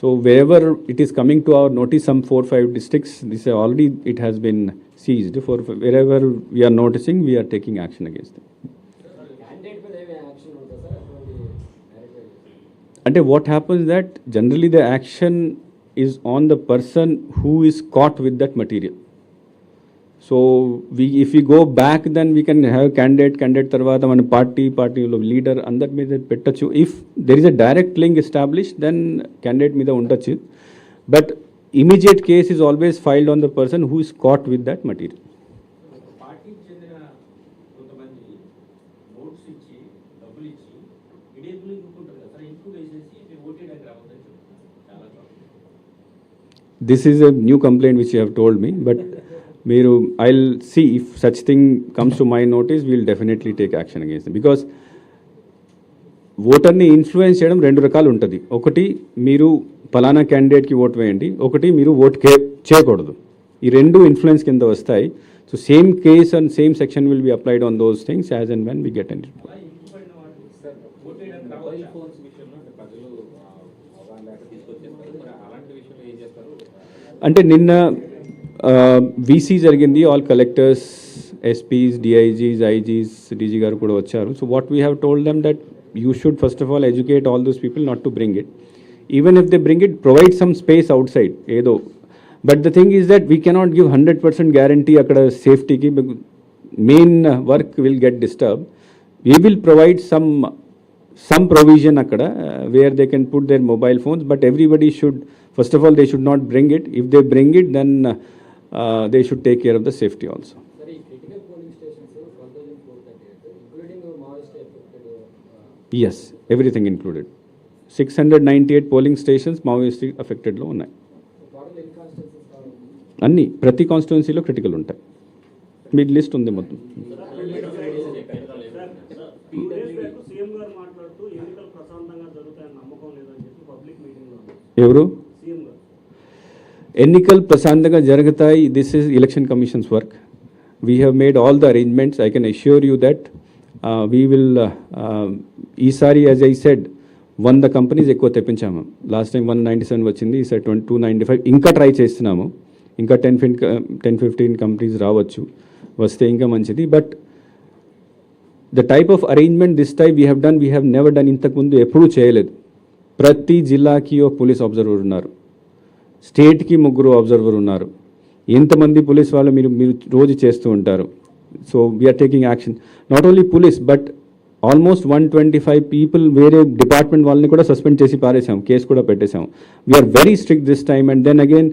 So wherever it is coming to our notice, some four or five districts, this already it has been seized. For wherever we are noticing, we are taking action against them. And what happens that generally the action is on the person who is caught with that material. So we if you go back then we can have candidate candidate తర్వాత మన party పార్టీలో leader అందరి మీద పెట్టచ్చు. If there is a direct link establish then candidate మీద ఉండొచ్చు. But immediate case is always filed on the person who is caught with that material కొంతమంది notes ఇచ్చి డబ్బులు ఇచ్చి ఇడేబుల్ ఇంకుంటారు కదా. సార్ ఇంకు వేసేసి మీరు see if such thing comes to my notice we'll definitely take action against them. Because ఓటర్ని influence చేయడం రెండు రకాలు ఉంటుంది. ఒకటి మీరు ఫలానా క్యాండిడేట్కి ఓట్ వేయండి. ఒకటి మీరు ఓట్ కే చేయకూడదు. ఈ రెండు ఇన్ఫ్లుయెన్స్ కింద వస్తాయి. So same case and same section will be applied on those things as and when we get and అంటే నిన్న వీసీ జరిగింది. All collectors SPs DIGs IGs DG గారు కూడా వచ్చారు. So what we have told them that you should first of all educate all those people not to bring it even if they bring it provide some space outside ఏదో. But the thing is that we cannot give hundred percent guarantee అక్కడ సేఫ్టీకి main work will get disturb we will provide some some provision అక్కడ where they can put their mobile phones but everybody should first of all they should not bring it if they bring it then it then uh, uh, they should take care of the safety also. Sir ఈ critical polling stations eight Maoist affected yes everything included. 698 polling stations maoist affected లో ఉన్నాయి అన్ని ప్రతి కాన్స్టిట్యున్సీలో critical ఉంటాయి. మీ list ఉంది మొత్తం. ఎవరు? ఎన్నికలు ప్రశాంతంగా జరుగుతాయి. This is election commissions work we have made all the arrangements I can assure you that we will ఈసారి యాజ్ ఐ సెడ్ వంద కంపెనీస్ ఎక్కువ తెప్పించాము. Last time one ninety seven వచ్చింది. ఈసారి ట్వంటీ టూ నైంటీ ఫైవ్ ఇంకా try చేస్తున్నాము. ఇంకా ten ఫిన్ ten fifteen companies రావచ్చు. వస్తే ఇంకా మంచిది. But the type of arrangement this type we have done we have never done ఇంతకుముందు ఎప్పుడూ చేయలేదు. ప్రతి జిల్లాకి ఒక పోలీస్ అబ్జర్వర్ ఉన్నారు. స్టేట్కి ముగ్గురు అబ్జర్వర్ ఉన్నారు. ఇంతమంది పోలీస్ వాళ్ళు మీరు మీరు రోజు చేస్తూ ఉంటారు. So we are taking action not only police but almost one twenty five people వేరే డిపార్ట్మెంట్ వాళ్ళని కూడా సస్పెండ్ చేసి పారేసాం కేసు కూడా పెట్టేశాం. We are very strict this time and then again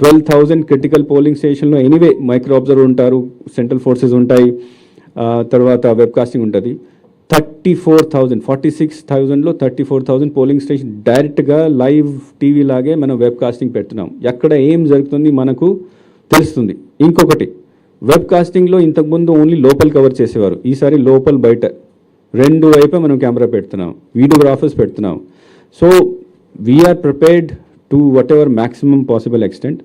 twelve thousand critical polling స్టేషన్లో ఎనీవే మైక్రో అబ్జర్వర్ ఉంటారు. Central forces ఉంటాయి. తర్వాత వెబ్ కాస్టింగ్ ఉంటుంది. Thirty four thousand forty six థౌజండ్లో thirty four thousand polling station డైరెక్ట్గా live TV లాగే మనం web casting పెడుతున్నాం. ఎక్కడ ఏం జరుగుతుంది మనకు తెలుస్తుంది. ఇంకొకటి వెబ్ కాస్టింగ్లో ఇంతకుముందు ఓన్లీ లోపల కవర్ చేసేవారు. ఈసారి లోపల బయట రెండు వైపే మనం కెమెరా పెడుతున్నాం వీడియోగ్రాఫర్స్ పెడుతున్నాం. So we're prepared to whatever maximum possible extent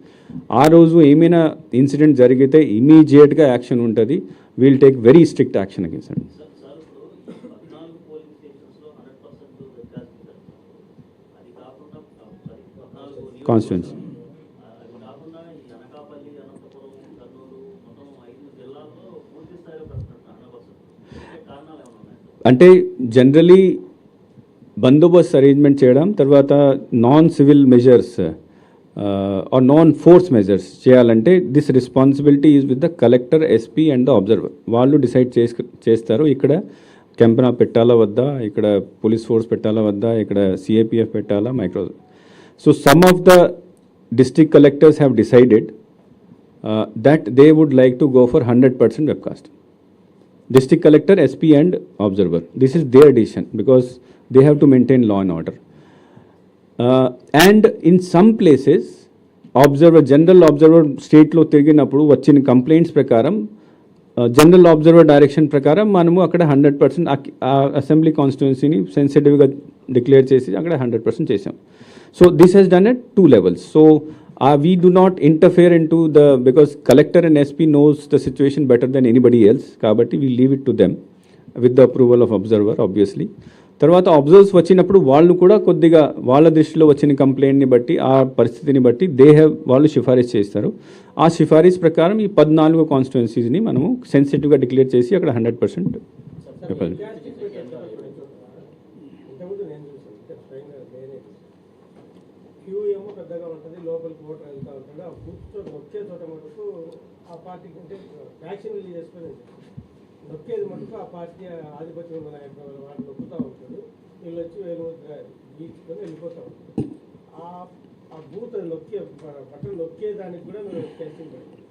ఆ రోజు ఏమైనా ఇన్సిడెంట్ జరిగితే ఇమీడియట్గా యాక్షన్ ఉంటుంది. We'll take very strict action against అండి సార్ సార్ ఇప్పుడు ఈ పద్నాలుగు పోలింగ్ స్టేషన్స్లో హండ్రెడ్ పర్సెంట్ వెబ్కాస్టింగ్ జరుగుతుంది అది కాకుండా సారీ పద్నాలుగు నియోజకవర్గాలు. Constituency. ఆ, అది కాకుండా ఈ అనకాపల్లి అనంతపురం కర్నూలు మొత్తం ఐదు జిల్లాల్లో పూర్తి స్థాయిలో పెడుతున్నట్టు హండ్రెడ్ పర్సెంట్ కారణాలు ఏమైనా కాన్స్టిట్యున్సీ అంటే జనరలీ బందోబస్తు అరేంజ్మెంట్ చేయడం తర్వాత non civil measures or non force measures చేయాలంటే this responsibility is with the collector SP and the observer వాళ్ళు డిసైడ్ చేసు చేస్తారు ఇక్కడ కెంపనా పెట్టాలా వద్దా ఇక్కడ పోలీస్ ఫోర్స్ పెట్టాలా వద్దా ఇక్కడ సిఏపిఎఫ్ పెట్టాలా micro So some of the district collectors have decided that they would like to go for hundred percent webcast district collector, SP, and observer. This is their decision because they have to maintain law and order. Uh, and in some places, observer, general observer స్టేట్లో తిరిగినప్పుడు వచ్చిన complaints ప్రకారం general observer direction ప్రకారం మనము అక్కడ hundred percent assembly కాన్స్టిట్యున్సీని సెన్సిటివ్గా declare చేసి అక్కడ హండ్రెడ్ పర్సెంట్ చేసాం so this he's done at two levels so we do not interfere into the because collector and SP knows the situation better then anybody else కాబట్టి we leave it to them with the approval of observer obviously తర్వాత absorbs వచ్చినప్పుడు వాళ్ళు కూడా కొద్దిగా వాళ్ళ దృష్టిలో వచ్చిన కంప్లైంట్ని బట్టి ఆ పరిస్థితిని బట్టి దే హ్యావ్ వాళ్ళు సిఫారసు చేస్తారు. ఆ సిఫారసు ప్రకారం ఈ పద్నాలుగు కాన్స్టిట్యున్సీస్ని మనము సెన్సిటివ్గా డిక్లేర్ చేసి అక్కడ హండ్రెడ్ పర్సెంట్ నొక్కేది మటుకు ఆ పార్టీ ఆధిపత్యం ఉన్న వచ్చి వేలు గీచుకొని వెళ్ళిపోతాం ఆ ఆ బూత్ నొక్కే బట్టలు నొక్కేదానికి కూడా మేము టెన్షన్ పెడతాం.